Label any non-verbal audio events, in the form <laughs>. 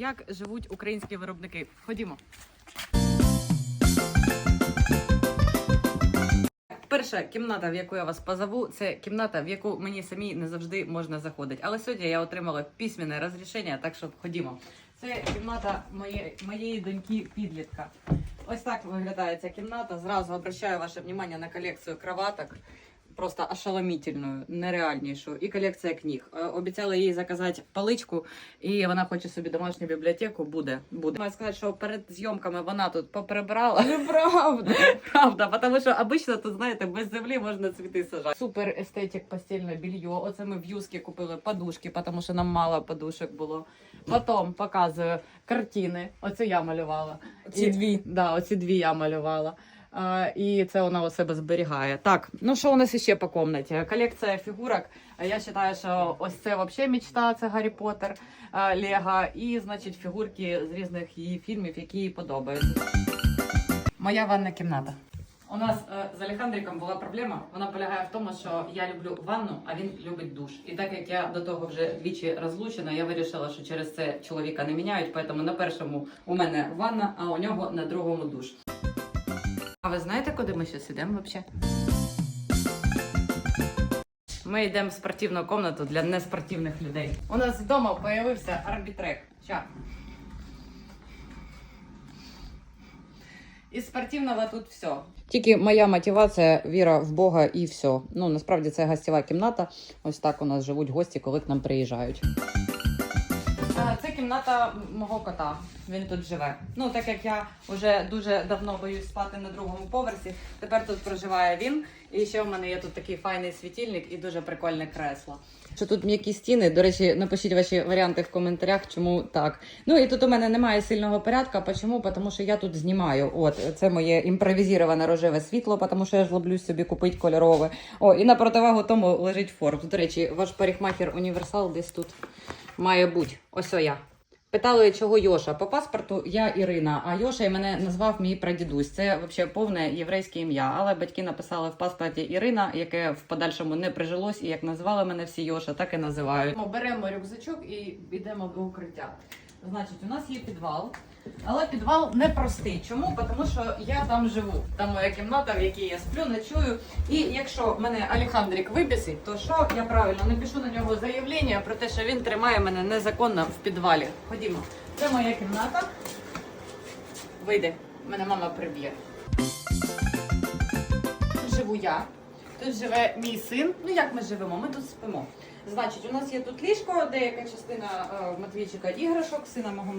Як живуть українські виробники? Ходімо. Перша кімната, в яку я вас позову, це кімната, в яку мені самі не завжди можна заходити. Але сьогодні я отримала письменне розрішення, так що ходімо. Це кімната моєї, моєї доньки підлітка. Ось так виглядає ця кімната. Зразу обращаю ваше внимание на колекцію кроваток. Просто ошеломительную, нереальнішу. І колекція книг. Е, Обіцяла їй заказати паличку, і вона хоче собі домашню бібліотеку. Буде. буде. Маю сказати, що перед зйомками вона тут поприбирала. Неправда. <laughs> Правда, потому що обично тут, знаєте, без землі можна цвіти сажати. Супер естетик постільне білье. Оце ми в юскі купили подушки, тому що нам мало подушок було. Потім показую картини. Оце я малювала. Ці І- дві. Да, оці дві я малювала. І це вона у себе зберігає. Так, ну що у нас ще по комнаті? Колекція фігурок. Я вважаю, що ось це взагалі мечта, це Гаррі Поттер, Лего. І, значить, фігурки з різних її фільмів, які їй подобаються. Моя ванна кімната. У нас е, з Олександриком була проблема. Вона полягає в тому, що я люблю ванну, а він любить душ. І так як я до того вже двічі розлучена, я вирішила, що через це чоловіка не міняють. Тому на першому у мене ванна, а у нього на другому душ. А ви знаєте, куди ми зараз йдемо взагалі? Ми йдемо в спортивну кімнату для неспортивних людей. У нас вдома з'явився арбітрек. Ща. Із спортивного тут все. Тільки моя мотивація віра в Бога і все. Ну насправді це гостєва кімната. Ось так у нас живуть гості, коли к нам приїжджають. Це кімната мого кота. Він тут живе. Ну так як я вже дуже давно боюсь спати на другому поверсі. Тепер тут проживає він. І ще в мене є тут такий файний світильник і дуже прикольне кресло. Що тут м'які стіни? До речі, напишіть ваші варіанти в коментарях, чому так. Ну і тут у мене немає сильного порядка. Чому? Тому що я тут знімаю. От це моє імпровізоване рожеве світло, тому що я ж лоблюсь собі купити кольорове. О, і на противагу тому лежить Форбс. До речі, ваш парикмахер універсал десь тут має бути. Ось я. Питали, чого Йоша. По паспорту я Ірина, а Йоша і мене назвав мій прадідусь. Це взагалі повне єврейське ім'я. Але батьки написали в паспорті Ірина, яке в подальшому не прижилось, і як називали мене всі Йоша, так і називають. Ми беремо рюкзачок і йдемо до укриття. Значить, у нас є підвал, але підвал непростий. Чому? Тому що я там живу. Там моя кімната, в якій я сплю, ночую. І якщо мене Алехандрик вибісить, то що я правильно напишу на нього заявлення про те, що він тримає мене незаконно в підвалі. Ходімо, це моя кімната. Вийди, мене мама приб'є. Живу я. Тут живе мій син. Ну як ми живемо? Ми тут спимо. Значить, у нас є тут ліжко, деяка частина е, Матвійчика іграшок, сина мого